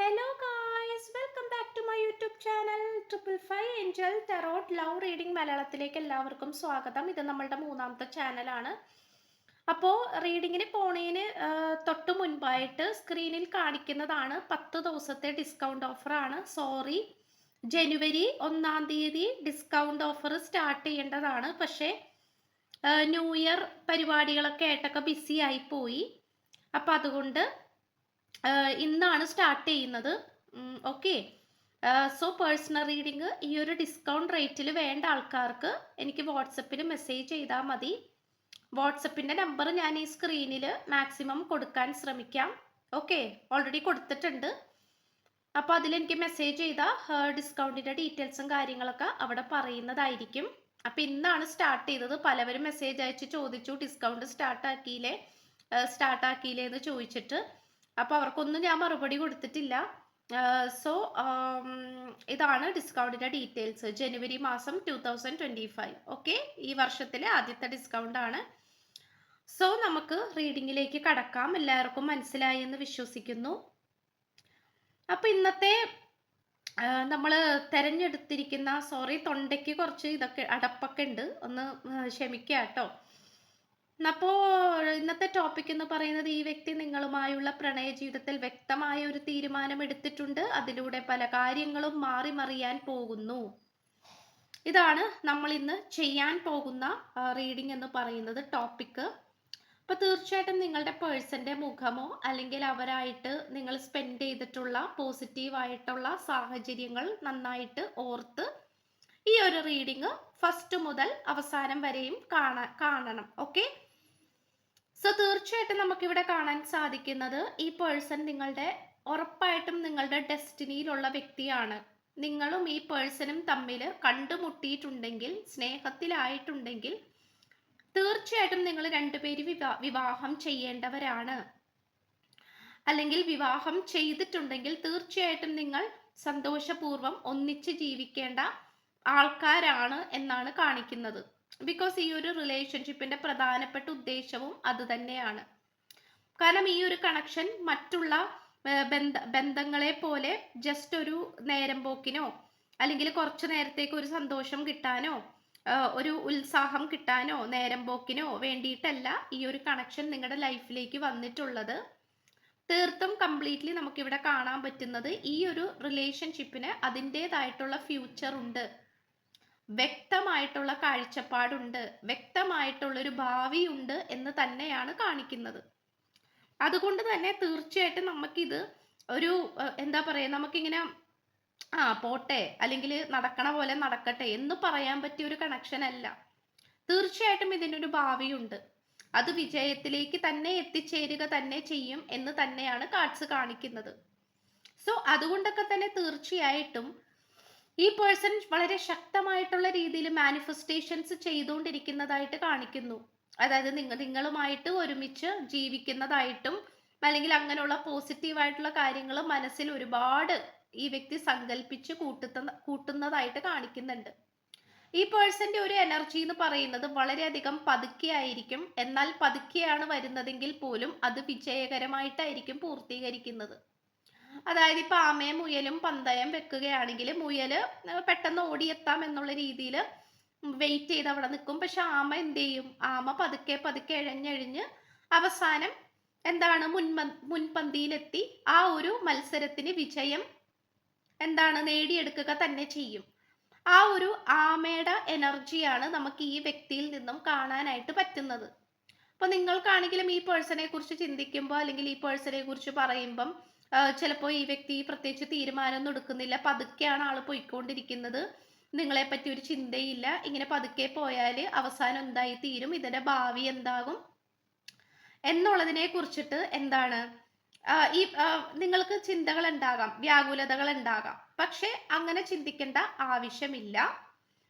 Hello guys welcome back to my YouTube channel triple five angel tarot love reading മലയാളത്തിലേക്ക് എല്ലാവർക്കും സ്വാഗതം. ഇത് നമ്മളുടെ മൂന്നാമത്തെ ചാനലാണ് അപ്പോൾ റീഡിങ്ങിന് പോണതിന് തൊട്ട് മുൻപായിട്ട് സ്ക്രീനിൽ കാണിക്കുന്നതാണ് പത്ത് ദിവസത്തെ ഡിസ്കൗണ്ട് ഓഫറാണ് സോറി ജനുവരി ഒന്നാം തീയതി ഡിസ്കൗണ്ട് ഓഫർ സ്റ്റാർട്ട് ചെയ്യേണ്ടതാണ്. പക്ഷേ ന്യൂ ഇയർ പരിപാടികളൊക്കെ ആയിട്ടൊക്കെ ബിസി ആയിപ്പോയി പോയി. അപ്പം അതുകൊണ്ട് ഇന്നാണ് സ്റ്റാർട്ട് ചെയ്യുന്നത്. ഓക്കെ സോ പേഴ്സണൽ റീഡിങ് ഈ ഒരു ഡിസ്കൗണ്ട് റേറ്റിൽ വേണ്ട ആൾക്കാർക്ക് എനിക്ക് വാട്സപ്പിൽ മെസ്സേജ് ചെയ്താൽ മതി. വാട്സപ്പിന്റെ നമ്പർ ഞാൻ ഈ സ്ക്രീനിൽ മാക്സിമം കൊടുക്കാൻ ശ്രമിക്കാം. ഓക്കെ ഓൾറെഡി കൊടുത്തിട്ടുണ്ട്. അപ്പോൾ അതിലെനിക്ക് മെസ്സേജ് ചെയ്താൽ ഡിസ്കൗണ്ടിന്റെ ഡീറ്റെയിൽസും കാര്യങ്ങളൊക്കെ അവിടെ പറയുന്നതായിരിക്കും. അപ്പോൾ ഇന്നാണ് സ്റ്റാർട്ട് ചെയ്തത്. പലവരും മെസ്സേജ് അയച്ച് ചോദിച്ചു ഡിസ്കൗണ്ട് സ്റ്റാർട്ടാക്കിയില്ലേ സ്റ്റാർട്ടാക്കിയില്ലേ എന്ന് ചോദിച്ചിട്ട്. അപ്പോൾ അവർക്കൊന്നും ഞാൻ മറുപടി കൊടുത്തിട്ടില്ല. സോ ഇതാണ് ഡിസ്കൗണ്ടിന്റെ ഡീറ്റെയിൽസ് ജനുവരി മാസം two thousand twenty five okay ഈ വർഷത്തിലെ ആദ്യത്തെ ഡിസ്കൗണ്ടാണ് സോ നമുക്ക് റീഡിങ്ങിലേക്ക് കടക്കാം. എല്ലാവർക്കും മനസ്സിലായി എന്ന് വിശ്വസിക്കുന്നു. അപ്പോൾ ഇന്നത്തെ നമ്മൾ തിരഞ്ഞെടുത്തിരിക്കുന്ന സോറി തൊണ്ടയ്ക്ക് കുറച്ച് ഇതൊക്കെ അടപ്പൊക്കെ ഉണ്ട്. ഒന്ന് ക്ഷമിക്കുക കേട്ടോ അപ്പോൾ ഇന്നത്തെ ടോപ്പിക് എന്ന് പറയുന്നത് ഈ വ്യക്തി നിങ്ങളുമായുള്ള പ്രണയ ജീവിതത്തിൽ വ്യക്തമായ ഒരു തീരുമാനം എടുത്തിട്ടുണ്ട് അതിലൂടെ പല കാര്യങ്ങളും മാറി മറിയാൻ പോകുന്നു. ഇതാണ് നമ്മൾ ഇന്ന് ചെയ്യാൻ പോകുന്ന റീഡിംഗ് എന്ന് പറയുന്നത് ടോപ്പിക്ക് അപ്പോൾ തീർച്ചയായിട്ടും നിങ്ങളുടെ പേഴ്സന്റെ മുഖമോ അല്ലെങ്കിൽ അവരായിട്ട് നിങ്ങൾ സ്പെൻഡ് ചെയ്തിട്ടുള്ള പോസിറ്റീവായിട്ടുള്ള സാഹചര്യങ്ങൾ നന്നായിട്ട് ഓർത്ത് ഈ ഒരു റീഡിങ് ഫസ്റ്റ് മുതൽ അവസാനം വരെയും കാണാ കാണണം. ഓക്കെ സോ തീർച്ചയായിട്ടും നമുക്കിവിടെ കാണാൻ സാധിക്കുന്നത് ഈ പേഴ്സൺ നിങ്ങളുടെ ഉറപ്പായിട്ടും നിങ്ങളുടെ ഡെസ്റ്റിനിയിലുള്ള വ്യക്തിയാണ്. നിങ്ങളും ഈ പേഴ്സണും തമ്മിൽ കണ്ടുമുട്ടിയിട്ടുണ്ടെങ്കിൽ സ്നേഹത്തിലായിട്ടുണ്ടെങ്കിൽ തീർച്ചയായിട്ടും നിങ്ങൾ രണ്ടുപേരും വിവാ വിവാഹം ചെയ്യേണ്ടവരാണ്. അല്ലെങ്കിൽ വിവാഹം ചെയ്തിട്ടുണ്ടെങ്കിൽ തീർച്ചയായിട്ടും നിങ്ങൾ സന്തോഷപൂർവം ഒന്നിച്ച് ജീവിക്കേണ്ട ആൾക്കാരാണ് എന്നാണ് കാണിക്കുന്നത്. ബിക്കോസ് ഈ ഒരു റിലേഷൻഷിപ്പിന്റെ പ്രധാനപ്പെട്ട ഉദ്ദേശവും അത് തന്നെയാണ്. കാരണം ഈ ഒരു കണക്ഷൻ മറ്റുള്ള ബന്ധ ബന്ധങ്ങളെ പോലെ ജസ്റ്റ് ഒരു നേരം പോക്കിനോ അല്ലെങ്കിൽ കുറച്ചു നേരത്തേക്ക് ഒരു സന്തോഷം കിട്ടാനോ ഒരു ഉത്സാഹം കിട്ടാനോ നേരം പോക്കിനോ വേണ്ടിയിട്ടല്ല ഈ ഒരു കണക്ഷൻ നിങ്ങളുടെ ലൈഫിലേക്ക് വന്നിട്ടുള്ളത്. തീർത്തും കംപ്ലീറ്റ്ലി നമുക്കിവിടെ കാണാൻ പറ്റുന്നത് ഈ ഒരു റിലേഷൻഷിപ്പിന് അതിന്റെതായിട്ടുള്ള ഫ്യൂച്ചർ ഉണ്ട്. വ്യക്തമായിട്ടുള്ള കാഴ്ചപ്പാടുണ്ട് വ്യക്തമായിട്ടുള്ളൊരു ഭാവിയുണ്ട് എന്ന് തന്നെയാണ് കാണിക്കുന്നത്. അതുകൊണ്ട് തന്നെ തീർച്ചയായിട്ടും നമുക്കിത് ഒരു എന്താ പറയുക നമുക്കിങ്ങനെ ആ പോട്ടെ അല്ലെങ്കിൽ നടക്കണ പോലെ നടക്കട്ടെ എന്ന് പറയാൻ പറ്റിയ ഒരു കണക്ഷൻ അല്ല. തീർച്ചയായിട്ടും ഇതിനൊരു ഭാവിയുണ്ട്. അത് വിജയത്തിലേക്ക് തന്നെ എത്തിച്ചേരുക തന്നെ ചെയ്യും എന്ന് തന്നെയാണ് കാർഡ്സ് കാണിക്കുന്നത്. സോ അതുകൊണ്ടൊക്കെ തന്നെ തീർച്ചയായിട്ടും ഈ പേഴ്സൺ വളരെ ശക്തമായിട്ടുള്ള രീതിയിൽ മാനിഫെസ്റ്റേഷൻസ് ചെയ്തുകൊണ്ടിരിക്കുന്നതായിട്ട് കാണിക്കുന്നു. അതായത് നിങ്ങൾ നിങ്ങളുമായിട്ട് ഒരുമിച്ച് ജീവിക്കുന്നതായിട്ടും അല്ലെങ്കിൽ അങ്ങനെയുള്ള പോസിറ്റീവായിട്ടുള്ള കാര്യങ്ങൾ മനസ്സിൽ ഒരുപാട് ഈ വ്യക്തി സങ്കല്പിച്ച് കൂട്ടുന്ന കൂട്ടുന്നതായിട്ട് കാണിക്കുന്നുണ്ട്. ഈ പേഴ്സന്റെ ഒരു എനർജി എന്ന് പറയുന്നത് വളരെയധികം പതുക്കെയായിരിക്കും. എന്നാൽ പതുക്കെയാണ് വരുന്നതെങ്കിൽ പോലും അത് വിജയകരമായിട്ടായിരിക്കും പൂർത്തീകരിക്കുന്നത്. അതായത് ഇപ്പൊ ആമയും മുയലും പന്തയം വെക്കുകയാണെങ്കിൽ മുയൽ പെട്ടെന്ന് ഓടിയെത്താം എന്നുള്ള രീതിയിൽ വെയിറ്റ് ചെയ്ത് അവിടെ നിൽക്കും. പക്ഷെ ആമ എന്ത് ചെയ്യും? ആമ പതുക്കെ പതുക്കെ ഇഴഞ്ഞഴിഞ്ഞ് അവസാനം എന്താണ്? മുൻപ മുൻപന്തിയിലെത്തി ആ ഒരു മത്സരത്തിന് വിജയം എന്താണ്? നേടിയെടുക്കുക തന്നെ ചെയ്യും. ആ ഒരു ആമയുടെ എനർജിയാണ് നമുക്ക് ഈ വ്യക്തിയിൽ നിന്നും കാണാനായിട്ട് പറ്റുന്നത്. അപ്പൊ നിങ്ങൾക്കാണെങ്കിലും ഈ പേഴ്സണെ കുറിച്ച് ചിന്തിക്കുമ്പോൾ അല്ലെങ്കിൽ ഈ പേഴ്സണെ കുറിച്ച് പറയുമ്പം ചിലപ്പോൾ ഈ വ്യക്തി പ്രത്യേകിച്ച് തീരുമാനമൊന്നും എടുക്കുന്നില്ല. പതുക്കെയാണ് ആൾ പോയിക്കൊണ്ടിരിക്കുന്നത്. നിങ്ങളെ പറ്റി ഒരു ചിന്തയില്ല. ഇങ്ങനെ പതുക്കെ പോയാൽ അവസാനം എന്തായി തീരും? ഇതിന്റെ ഭാവി എന്താകും? എന്നുള്ളതിനെ കുറിച്ചിട്ട് എന്താണ്? ഈ നിങ്ങൾക്ക് ചിന്തകൾ ഉണ്ടാകാം വ്യാകുലതകൾ ഉണ്ടാകാം. പക്ഷെ അങ്ങനെ ചിന്തിക്കേണ്ട ആവശ്യമില്ല.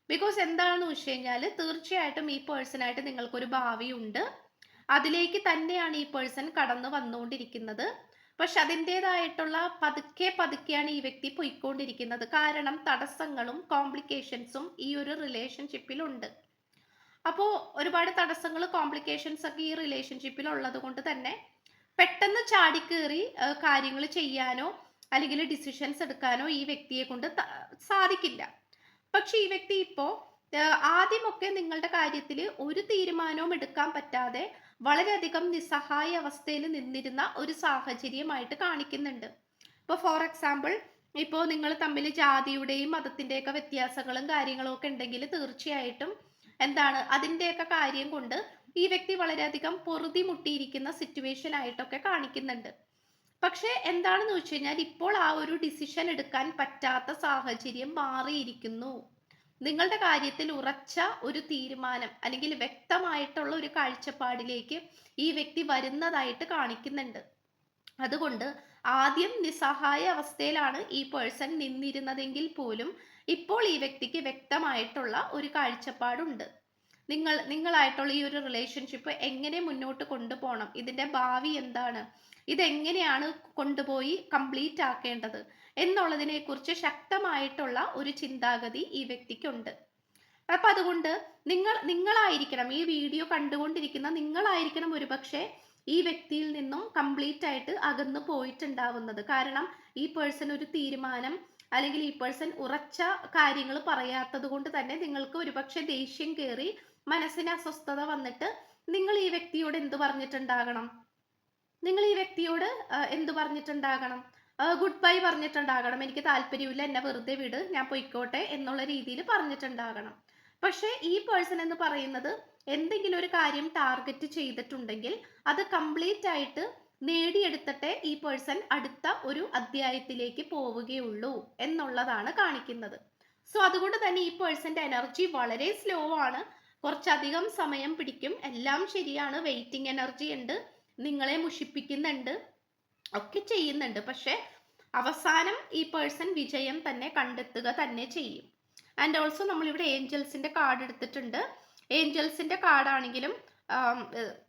ബിക്കോസ് എന്താണെന്ന് വെച്ച് കഴിഞ്ഞാൽ തീർച്ചയായിട്ടും ഈ പേഴ്സണായിട്ട് നിങ്ങൾക്കൊരു ഭാവിയുണ്ട്. അതിലേക്ക് തന്നെയാണ് ഈ പേഴ്സൺ കടന്നു വന്നുകൊണ്ടിരിക്കുന്നത്. പക്ഷെ അതിന്റെതായിട്ടുള്ള പതുക്കെ പതുക്കെയാണ് ഈ വ്യക്തി പോയിക്കൊണ്ടിരിക്കുന്നത്. കാരണം തടസ്സങ്ങളും കോംപ്ലിക്കേഷൻസും ഈ ഒരു റിലേഷൻഷിപ്പിലുണ്ട് അപ്പോൾ ഒരുപാട് തടസ്സങ്ങൾ കോംപ്ലിക്കേഷൻസ് ഒക്കെ ഈ റിലേഷൻഷിപ്പിൽ ഉള്ളത് കൊണ്ട് തന്നെ പെട്ടെന്ന് ചാടിക്കേറി കാര്യങ്ങൾ ചെയ്യാനോ അല്ലെങ്കിൽ ഡിസിഷൻസ് എടുക്കാനോ ഈ വ്യക്തിയെ കൊണ്ട് സാധിക്കില്ല. പക്ഷെ ഈ വ്യക്തി ഇപ്പോൾ ആദ്യമൊക്കെ നിങ്ങളുടെ കാര്യത്തിൽ ഒരു തീരുമാനവും എടുക്കാൻ പറ്റാതെ വളരെയധികം നിസ്സഹായ അവസ്ഥയിൽ നിന്നിരുന്ന ഒരു സാഹചര്യമായിട്ട് കാണിക്കുന്നുണ്ട്. ഇപ്പോൾ ഫോർ എക്സാമ്പിൾ ഇപ്പോൾ നിങ്ങൾ തമ്മിൽ ജാതിയുടെയും മതത്തിന്റെയൊക്കെ വ്യത്യാസങ്ങളും കാര്യങ്ങളും ഒക്കെ ഉണ്ടെങ്കിൽ തീർച്ചയായിട്ടും എന്താണ് അതിന്റെയൊക്കെ കാര്യം കൊണ്ട് ഈ വ്യക്തി വളരെയധികം പൊറുതി മുട്ടിയിരിക്കുന്ന സിറ്റുവേഷൻ ആയിട്ടൊക്കെ കാണിക്കുന്നുണ്ട്. പക്ഷേ എന്താണെന്ന് വെച്ച് കഴിഞ്ഞാൽ ഇപ്പോൾ ആ ഒരു ഡിസിഷൻ എടുക്കാൻ പറ്റാത്ത സാഹചര്യം മാറിയിരിക്കുന്നു. നിങ്ങളുടെ കാര്യത്തിൽ ഉറച്ച ഒരു തീരുമാനം അല്ലെങ്കിൽ വ്യക്തമായിട്ടുള്ള ഒരു കാഴ്ചപ്പാടിലേക്ക് ഈ വ്യക്തി വരുന്നതായിട്ട് കാണിക്കുന്നുണ്ട്. അതുകൊണ്ട് ആദ്യം നിസ്സഹായ അവസ്ഥയിലാണ് ഈ പേഴ്സൺ നിന്നിരുന്നതെങ്കിൽ പോലും ഇപ്പോൾ ഈ വ്യക്തിക്ക് വ്യക്തമായിട്ടുള്ള ഒരു കാഴ്ചപ്പാടുണ്ട്. നിങ്ങൾ നിങ്ങളായിട്ടുള്ള ഈ ഒരു റിലേഷൻഷിപ്പ് എങ്ങനെ മുന്നോട്ട് കൊണ്ടുപോകണം? ഇതിന്റെ ഭാവി എന്താണ്? ഇതെങ്ങനെയാണ് കൊണ്ടുപോയി കംപ്ലീറ്റ് ആക്കേണ്ടത്? എന്നുള്ളതിനെക്കുറിച്ച് ശക്തമായിട്ടുള്ള ഒരു ചിന്താഗതി ഈ വ്യക്തിക്കുണ്ട്. അപ്പൊ അതുകൊണ്ട് നിങ്ങൾ നിങ്ങളായിരിക്കണം ഈ വീഡിയോ കണ്ടുകൊണ്ടിരിക്കുന്ന നിങ്ങളായിരിക്കണം ഒരുപക്ഷെ ഈ വ്യക്തിയിൽ നിന്നും കംപ്ലീറ്റ് ആയിട്ട് അകന്നു പോയിട്ടുണ്ടാവുന്നത്. കാരണം ഈ പേഴ്സൺ ഒരു തീരുമാനം അല്ലെങ്കിൽ ഈ പേഴ്സൺ ഉറച്ച കാര്യങ്ങൾ പറയാത്തത് കൊണ്ട് തന്നെ നിങ്ങൾക്ക് ഒരുപക്ഷെ ദേഷ്യം കയറി മനസ്സിന് അസ്വസ്ഥത വന്നിട്ട് നിങ്ങൾ ഈ വ്യക്തിയോട് എന്ത് പറഞ്ഞിട്ടുണ്ടാകണം? നിങ്ങൾ ഈ വ്യക്തിയോട് എന്ത് പറഞ്ഞിട്ടുണ്ടാകണം? Good bye പറഞ്ഞിട്ടുണ്ടാകണം. എനിക്ക് താല്പര്യമില്ല എന്നെ വെറുതെ വിട് ഞാൻ പൊയ്ക്കോട്ടെ എന്നുള്ള രീതിയിൽ പറഞ്ഞിട്ടുണ്ടാകണം. പക്ഷേ ഈ പേഴ്സൺ എന്ന് പറയുന്നത് എന്തെങ്കിലും ഒരു കാര്യം ടാർഗറ്റ് ചെയ്തിട്ടുണ്ടെങ്കിൽ അത് കംപ്ലീറ്റ് ആയിട്ട് നേടിയെടുത്തിട്ടേ ഈ പേഴ്സൺ അടുത്ത ഒരു അധ്യായത്തിലേക്ക് പോവുകയുള്ളൂ എന്നുള്ളതാണ് കാണിക്കുന്നത്. സോ അതുകൊണ്ട് തന്നെ ഈ പേഴ്സന്റെ എനർജി വളരെ സ്ലോ ആണ്. കുറച്ചധികം സമയം പിടിക്കും. എല്ലാം ശരിയാണ്. വെയിറ്റിംഗ് എനർജി ഉണ്ട്. നിങ്ങളെ മുഷിപ്പിക്കുന്നുണ്ട്. ഒക്കെ ചെയ്യുന്നുണ്ട്. പക്ഷെ അവസാനം ഈ പേഴ്സൺ വിജയം തന്നെ കണ്ടെത്തുക തന്നെ ചെയ്യും. ആൻഡ് ഓൾസോ നമ്മളിവിടെ ഏഞ്ചൽസിന്റെ കാർഡ് എടുത്തിട്ടുണ്ട്. ഏഞ്ചൽസിന്റെ കാർഡാണെങ്കിലും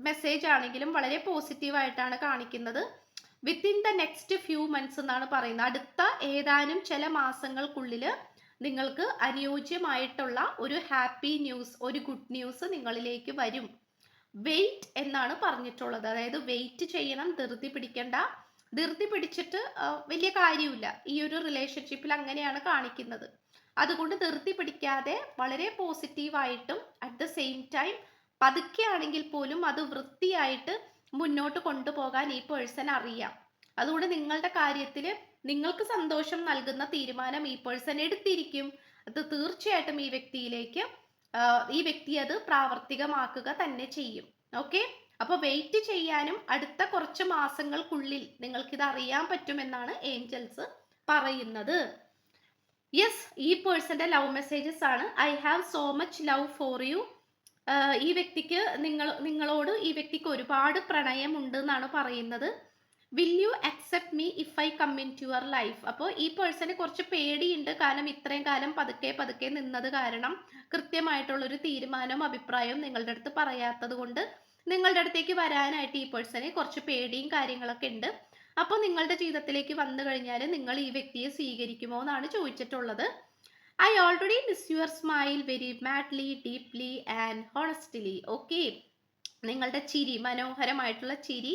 മെസ്സേജ് ആണെങ്കിലും വളരെ പോസിറ്റീവായിട്ടാണ് കാണിക്കുന്നത്. Within the next few months എന്നാണ് പറയുന്നത്. അടുത്ത ഏതാനും ചില മാസങ്ങൾക്കുള്ളിൽ നിങ്ങൾക്ക് അനുയോജ്യമായിട്ടുള്ള ഒരു ഹാപ്പി ന്യൂസ് ഒരു ഗുഡ് ന്യൂസ് നിങ്ങളിലേക്ക് വരും. വെയിറ്റ് എന്നാണ് പറഞ്ഞിട്ടുള്ളത്. അതായത് വെയിറ്റ് ചെയ്യണം ധൃതി പിടിക്കേണ്ട. ധൃതി പിടിച്ചിട്ട് വലിയ കാര്യമില്ല. ഈ ഒരു റിലേഷൻഷിപ്പിൽ അങ്ങനെയാണ് കാണിക്കുന്നത്. അതുകൊണ്ട് ധൃതി പിടിക്കാതെ വളരെ പോസിറ്റീവായിട്ടും അറ്റ് ദ സെയിം ടൈം പതുക്കെ ആണെങ്കിൽ പോലും അത് വൃത്തിയായിട്ട് മുന്നോട്ട് കൊണ്ടുപോകാൻ ഈ പേഴ്സൺ അറിയാം. അതുകൊണ്ട് നിങ്ങളുടെ കാര്യത്തിൽ നിങ്ങൾക്ക് സന്തോഷം നൽകുന്ന തീരുമാനം ഈ പേഴ്സൺ എടുത്തിരിക്കും. അത് തീർച്ചയായിട്ടും ഈ വ്യക്തിയിലേക്ക് ഈ വ്യക്തി അത് പ്രാവർത്തികമാക്കുക തന്നെ ചെയ്യും. ഓക്കെ അപ്പൊ വെയിറ്റ് ചെയ്യാനും അടുത്ത കുറച്ച് മാസങ്ങൾക്കുള്ളിൽ നിങ്ങൾക്ക് ഇത് അറിയാൻ പറ്റുമെന്നാണ് ഏഞ്ചൽസ് പറയുന്നത്. യെസ് ഈ പേഴ്സന്റെ ലവ് മെസ്സേജസ് ആണ്. I have so much love for you ഈ വ്യക്തിക്ക് നിങ്ങൾ നിങ്ങളോട് ഈ വ്യക്തിക്ക് ഒരുപാട് പ്രണയമുണ്ട് എന്നാണ് പറയുന്നത്. Will you accept me if I come into your life അപ്പോൾ ഈ പേഴ്സണ് കുറച്ച് പേടിയുണ്ട്. കാരണം ഇത്രയും കാലം പതുക്കെ പതുക്കെ നിന്നത് കാരണം കൃത്യമായിട്ടുള്ളൊരു തീരുമാനവും അഭിപ്രായവും നിങ്ങളുടെ അടുത്ത് പറയാത്തത് കൊണ്ട് നിങ്ങളുടെ അടുത്തേക്ക് വരാനായിട്ട് ഈ പേഴ്സണ് കുറച്ച് പേടിയും കാര്യങ്ങളൊക്കെ ഉണ്ട്. അപ്പോൾ നിങ്ങളുടെ ജീവിതത്തിലേക്ക് വന്നു കഴിഞ്ഞാൽ നിങ്ങൾ ഈ വ്യക്തിയെ സ്വീകരിക്കുമോ എന്നാണ് ചോദിച്ചിട്ടുള്ളത്. I already miss your smile very madly deeply and honestly okay നിങ്ങളുടെ ചിരി മനോഹരമായിട്ടുള്ള ചിരി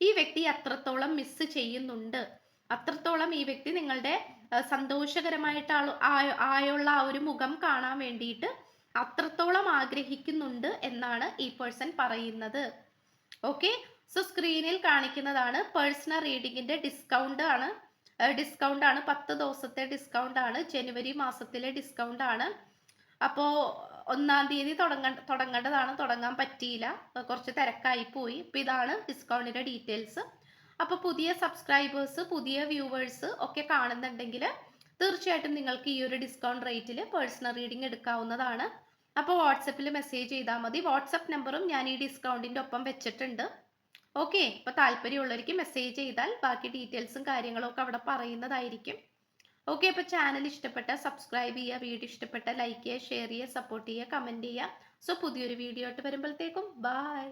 ഈ വ്യക്തി അത്രത്തോളം മിസ് ചെയ്യുന്നുണ്ട്. അത്രത്തോളം ഈ വ്യക്തി നിങ്ങളുടെ സന്തോഷകരമായിട്ട് ആയുള്ള ആ ഒരു മുഖം കാണാൻ വേണ്ടിയിട്ട് അത്രത്തോളം ആഗ്രഹിക്കുന്നുണ്ട് എന്നാണ് ഈ പേഴ്സൺ പറയുന്നത്. ഓക്കെ സോ സ്ക്രീനിൽ കാണിക്കുന്നതാണ് പേഴ്സണൽ റീഡിങ്ങിന്റെ ഡിസ്കൗണ്ട് ആണ്. ഡിസ്കൗണ്ട് ആണ്. പത്ത് ദിവസത്തെ ഡിസ്കൗണ്ട് ആണ്. ജനുവരി മാസത്തിലെ ഡിസ്കൗണ്ട് ആണ്. അപ്പോൾ ഒന്നാം തീയതി തുടങ്ങ തുടങ്ങേണ്ടതാണ്. തുടങ്ങാൻ പറ്റിയില്ല. കുറച്ച് തിരക്കായി പോയി ഇപ്പം ഇതാണ് ഡിസ്കൗണ്ടിന്റെ ഡീറ്റെയിൽസ്. അപ്പോൾ പുതിയ സബ്സ്ക്രൈബേഴ്സ് പുതിയ വ്യൂവേഴ്സ് ഒക്കെ കാണുന്നുണ്ടെങ്കിൽ തീർച്ചയായിട്ടും നിങ്ങൾക്ക് ഈ ഒരു ഡിസ്കൗണ്ട് റേറ്റിൽ പേഴ്സണൽ റീഡിംഗ് എടുക്കാവുന്നതാണ്. അപ്പോൾ വാട്സപ്പിൽ മെസ്സേജ് ചെയ്താൽ മതി. വാട്സപ്പ് നമ്പറും ഞാൻ ഈ ഡിസ്കൗണ്ടിന്റെ ഒപ്പം വെച്ചിട്ടുണ്ട്. ഓക്കെ. അപ്പോൾ താല്പര്യമുള്ളവർക്ക് മെസ്സേജ് ചെയ്താൽ ബാക്കി ഡീറ്റെയിൽസും കാര്യങ്ങളും ഒക്കെ അവിടെ പറയുന്നതായിരിക്കും. ഓക്കെ അപ്പോൾ ചാനൽ ഇഷ്ടപ്പെട്ട സബ്സ്ക്രൈബ് ചെയ്യുക വീഡിയോ ഇഷ്ടപ്പെട്ട ലൈക്ക് ചെയ്യുക ഷെയർ ചെയ്യുക സപ്പോർട്ട് ചെയ്യുക കമന്റ് ചെയ്യുക. സോ പുതിയൊരു വീഡിയോ ആയിട്ട് വരുമ്പോഴത്തേക്കും ബായ്